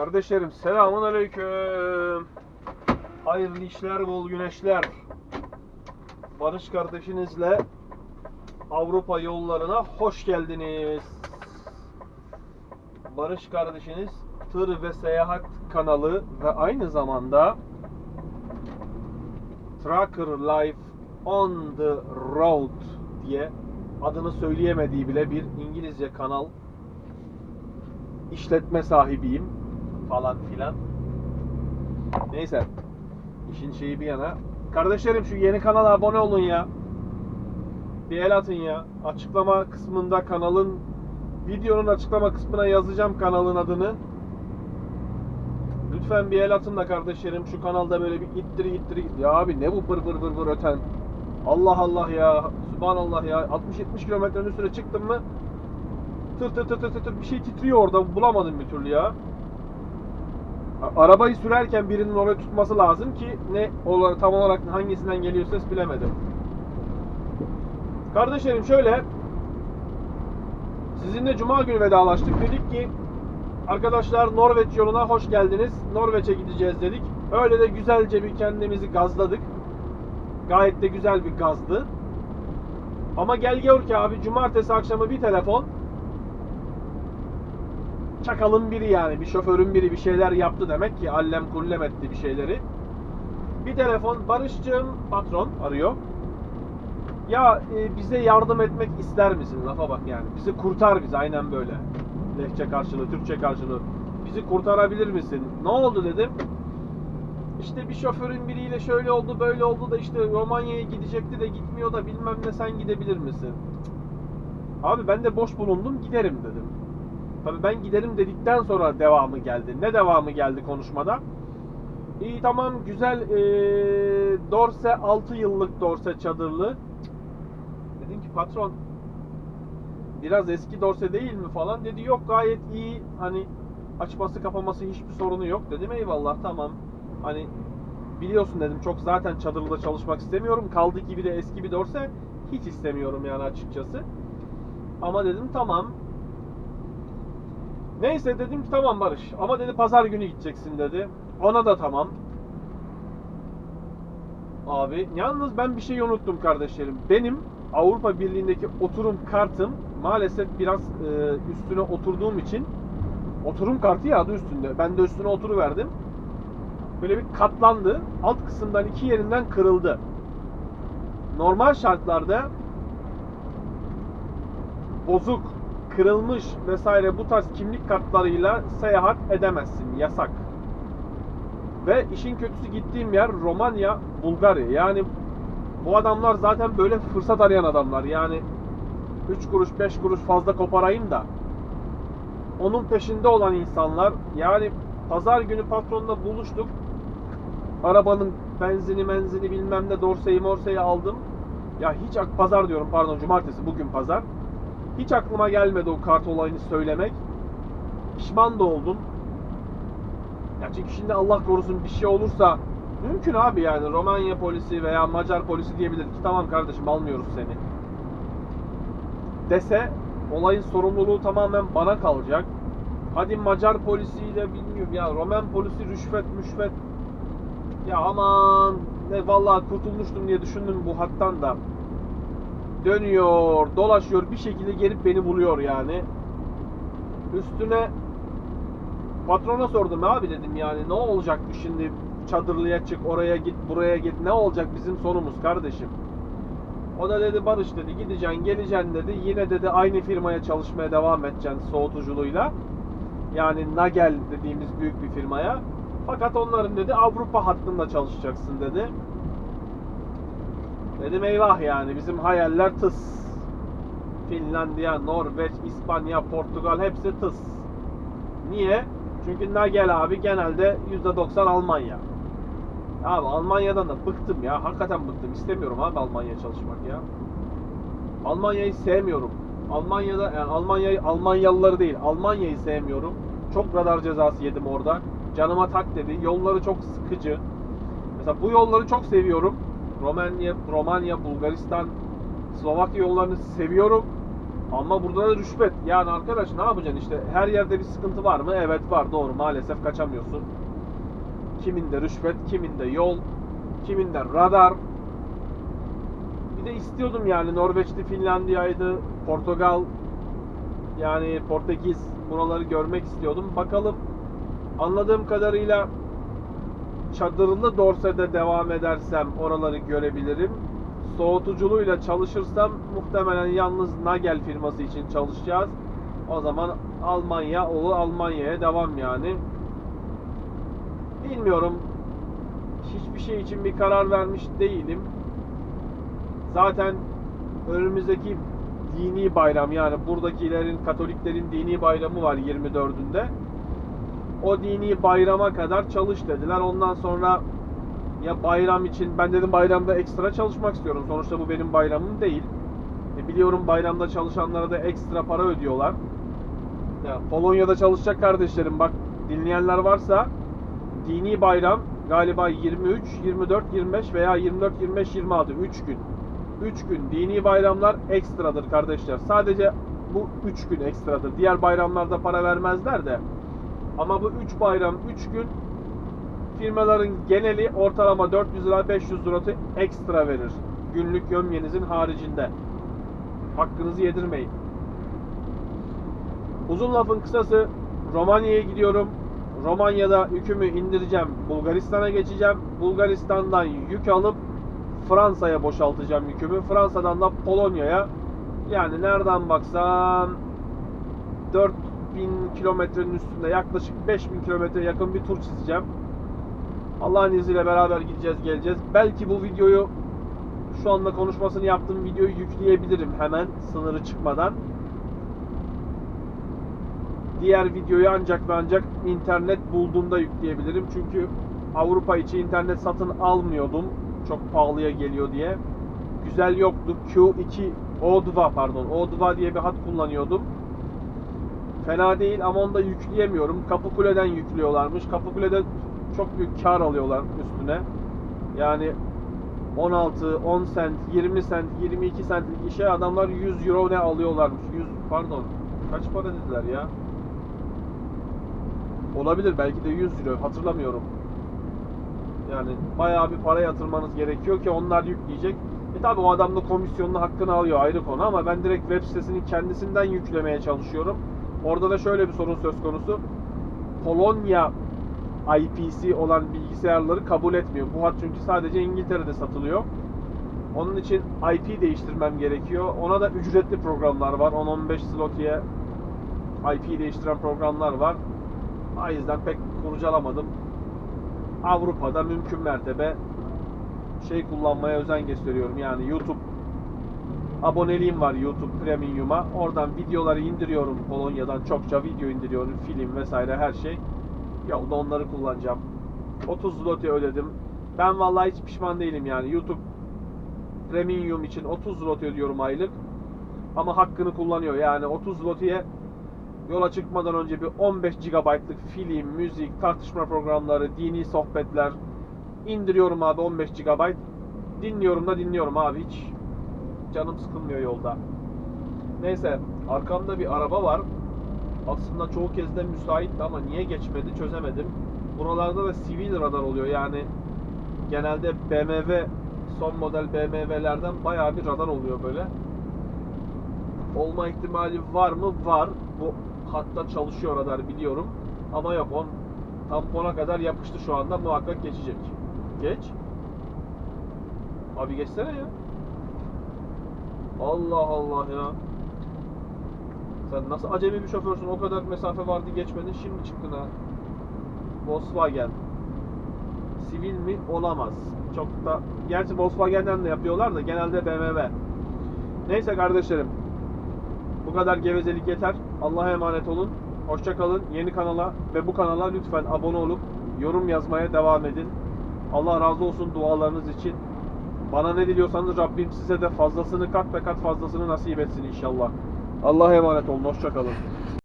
Kardeşlerim selamun aleyküm. Hayırlı işler, bol güneşler. Barış kardeşinizle Avrupa yollarına hoş geldiniz. Barış kardeşiniz tır ve seyahat kanalı ve aynı zamanda Trucker Life on the Road diye adını söyleyemediği bile bir İngilizce kanal işletme sahibiyim falan filan. Neyse. işin şeyi bir yana. Kardeşlerim şu yeni kanala abone olun ya. Bir el atın ya. Açıklama kısmında kanalın videonun açıklama kısmına yazacağım kanalın adını. Lütfen bir el atın da kardeşlerim şu kanalda böyle bir ittiri ittiri ya abi ne bu bır bır bır bır öten. Allah Allah ya. Subhanallah ya. 60-70 kilometrenin üstüne çıktım mı tır tır tır tır tır bir şey titriyor orada bulamadım bir türlü ya. Arabayı sürerken birinin oraya tutması lazım ki ne olarak tam olarak hangisinden geliyor ses bilemedim. Kardeşlerim şöyle sizinle cuma günü vedalaştık. Dedik ki arkadaşlar Norveç yoluna hoş geldiniz. Norveç'e gideceğiz dedik. Öyle de güzelce bir kendimizi gazladık. Gayet de güzel bir gazdı. Ama gel gör ki abi cumartesi akşamı bir telefon çakalın biri yani bir şoförün biri bir şeyler yaptı demek ki allem kullem etti bir şeyleri. Bir telefon Barış'cığım patron arıyor. Ya e, bize yardım etmek ister misin? Lafa bak yani. Bizi kurtar bizi aynen böyle. Lehçe karşılığı, Türkçe karşılığı. Bizi kurtarabilir misin? Ne oldu dedim. İşte bir şoförün biriyle şöyle oldu böyle oldu da işte Romanya'ya gidecekti de gitmiyor da bilmem ne sen gidebilir misin? Abi ben de boş bulundum giderim dedim. Tabii ben giderim dedikten sonra devamı geldi. Ne devamı geldi konuşmada? İyi tamam güzel ee, Dorse 6 yıllık Dorse çadırlı. Dedim ki patron biraz eski Dorse değil mi? falan. Dedi yok gayet iyi. Hani açması kapaması hiçbir sorunu yok. Dedim eyvallah tamam. Hani biliyorsun dedim çok zaten çadırda çalışmak istemiyorum. Kaldı ki bir de eski bir Dorse hiç istemiyorum yani açıkçası. Ama dedim tamam Neyse dedim ki tamam Barış ama dedi pazar günü gideceksin dedi. Ona da tamam. Abi yalnız ben bir şey unuttum kardeşlerim. Benim Avrupa Birliği'ndeki oturum kartım maalesef biraz e, üstüne oturduğum için oturum kartı ya üstünde. Ben de üstüne oturuverdim. Böyle bir katlandı. Alt kısımdan iki yerinden kırıldı. Normal şartlarda bozuk, kırılmış vesaire bu tarz kimlik kartlarıyla seyahat edemezsin. Yasak. Ve işin kötüsü gittiğim yer Romanya, Bulgarya. Yani bu adamlar zaten böyle fırsat arayan adamlar. Yani 3 kuruş 5 kuruş fazla koparayım da onun peşinde olan insanlar yani pazar günü patronla buluştuk. Arabanın benzini menzini bilmem ne dorseyi morseyi aldım. Ya hiç pazar diyorum pardon cumartesi bugün pazar. Hiç aklıma gelmedi o kart olayını söylemek. Pişman da oldum. Ya çünkü şimdi Allah korusun bir şey olursa mümkün abi yani Romanya polisi veya Macar polisi diyebilir ki tamam kardeşim almıyoruz seni. Dese olayın sorumluluğu tamamen bana kalacak. Hadi Macar polisiyle bilmiyorum ya Roman polisi rüşvet müşvet. Ya aman ne vallahi kurtulmuştum diye düşündüm bu hattan da dönüyor, dolaşıyor bir şekilde gelip beni buluyor yani. Üstüne patrona sordum abi dedim yani ne olacak bu şimdi çadırlıya çık oraya git buraya git ne olacak bizim sonumuz kardeşim. O da dedi Barış dedi gideceksin geleceksin dedi yine dedi aynı firmaya çalışmaya devam edeceksin soğutuculuğuyla. Yani Nagel dediğimiz büyük bir firmaya. Fakat onların dedi Avrupa hattında çalışacaksın dedi. Dedim eyvah yani bizim hayaller tıs. Finlandiya, Norveç, İspanya, Portugal hepsi tıs. Niye? Çünkü Nagel abi genelde %90 Almanya. Abi Almanya'dan da bıktım ya. Hakikaten bıktım. İstemiyorum abi Almanya çalışmak ya. Almanya'yı sevmiyorum. Almanya'da yani Almanya'yı Almanyalıları değil. Almanya'yı sevmiyorum. Çok radar cezası yedim orada. Canıma tak dedi. Yolları çok sıkıcı. Mesela bu yolları çok seviyorum. Romanya, Romanya, Bulgaristan, Slovakya yollarını seviyorum. Ama burada da rüşvet. Yani arkadaş ne yapacaksın işte her yerde bir sıkıntı var mı? Evet var doğru maalesef kaçamıyorsun. Kiminde rüşvet, kiminde yol, kiminde radar. Bir de istiyordum yani Norveç'ti, Finlandiya'ydı, Portugal, yani Portekiz buraları görmek istiyordum. Bakalım anladığım kadarıyla çadırlı Dorse'de devam edersem oraları görebilirim. Soğutuculuğuyla çalışırsam muhtemelen yalnız Nagel firması için çalışacağız. O zaman Almanya olur Almanya'ya devam yani. Bilmiyorum. Hiçbir şey için bir karar vermiş değilim. Zaten önümüzdeki dini bayram yani buradakilerin Katoliklerin dini bayramı var 24'ünde. O dini bayrama kadar çalış dediler. Ondan sonra ya bayram için ben dedim bayramda ekstra çalışmak istiyorum. Sonuçta bu benim bayramım değil. E biliyorum bayramda çalışanlara da ekstra para ödüyorlar. Ya Polonya'da çalışacak kardeşlerim bak dinleyenler varsa dini bayram galiba 23, 24, 25 veya 24, 25, 26 3 gün. 3 gün dini bayramlar ekstradır kardeşler. Sadece bu 3 gün ekstradır. Diğer bayramlarda para vermezler de. Ama bu 3 bayram 3 gün firmaların geneli ortalama 400 lira 500 lira ekstra verir. Günlük gömyenizin haricinde. Hakkınızı yedirmeyin. Uzun lafın kısası Romanya'ya gidiyorum. Romanya'da yükümü indireceğim. Bulgaristan'a geçeceğim. Bulgaristan'dan yük alıp Fransa'ya boşaltacağım yükümü. Fransa'dan da Polonya'ya. Yani nereden baksan 4000 kilometrenin üstünde yaklaşık 5000 kilometre yakın bir tur çizeceğim. Allah'ın izniyle beraber gideceğiz geleceğiz. Belki bu videoyu şu anda konuşmasını yaptığım videoyu yükleyebilirim hemen sınırı çıkmadan. Diğer videoyu ancak ve ancak internet bulduğumda yükleyebilirim. Çünkü Avrupa içi internet satın almıyordum. Çok pahalıya geliyor diye. Güzel yoktu. Q2 O2 pardon. O2 diye bir hat kullanıyordum. Fena değil ama onu da yükleyemiyorum. Kapıkule'den yüklüyorlarmış. Kapıkule'de çok büyük kar alıyorlar üstüne. Yani 16, 10 sent, 20 sent, 22 centlik işe adamlar 100 euro ne alıyorlarmış. 100 pardon. Kaç para dediler ya? Olabilir belki de 100 euro hatırlamıyorum. Yani bayağı bir para yatırmanız gerekiyor ki onlar yükleyecek. E tabi o adam da komisyonlu hakkını alıyor ayrı konu ama ben direkt web sitesinin kendisinden yüklemeye çalışıyorum. Orada da şöyle bir sorun söz konusu. Polonya IPC olan bilgisayarları kabul etmiyor. Bu hat çünkü sadece İngiltere'de satılıyor. Onun için IP değiştirmem gerekiyor. Ona da ücretli programlar var. 10-15 slotiye IP değiştiren programlar var. O yüzden pek kurcalamadım. Avrupa'da mümkün mertebe şey kullanmaya özen gösteriyorum. Yani YouTube aboneliğim var YouTube Premium'a. Oradan videoları indiriyorum Polonya'dan çokça video indiriyorum. Film vesaire her şey. Yolda onları kullanacağım. 30 zloty ödedim. Ben vallahi hiç pişman değilim yani. YouTube Premium için 30 zloty ödüyorum aylık. Ama hakkını kullanıyor. Yani 30 zloty'ye yola çıkmadan önce bir 15 GB'lık film, müzik, tartışma programları, dini sohbetler indiriyorum abi 15 GB. Dinliyorum da dinliyorum abi hiç canım sıkılmıyor yolda. Neyse arkamda bir araba var. Aslında çoğu kez de müsaitti ama niye geçmedi çözemedim. Buralarda da sivil radar oluyor yani genelde BMW son model BMW'lerden bayağı bir radar oluyor böyle. Olma ihtimali var mı? Var. Bu hatta çalışıyor radar biliyorum. Ama yok on tampona kadar yapıştı şu anda muhakkak geçecek. Geç. Abi geçsene ya. Allah Allah ya. Sen nasıl acemi bir şoförsün o kadar mesafe vardı geçmedin şimdi çıktın ha. Volkswagen. Sivil mi? Olamaz. Çok da gerçi Volkswagen'den de yapıyorlar da genelde BMW. Neyse kardeşlerim. Bu kadar gevezelik yeter. Allah'a emanet olun. Hoşça kalın. Yeni kanala ve bu kanala lütfen abone olup yorum yazmaya devam edin. Allah razı olsun dualarınız için. Bana ne diliyorsanız Rabbim size de fazlasını kat ve kat fazlasını nasip etsin inşallah. Allah'a emanet olun. Hoşça kalın.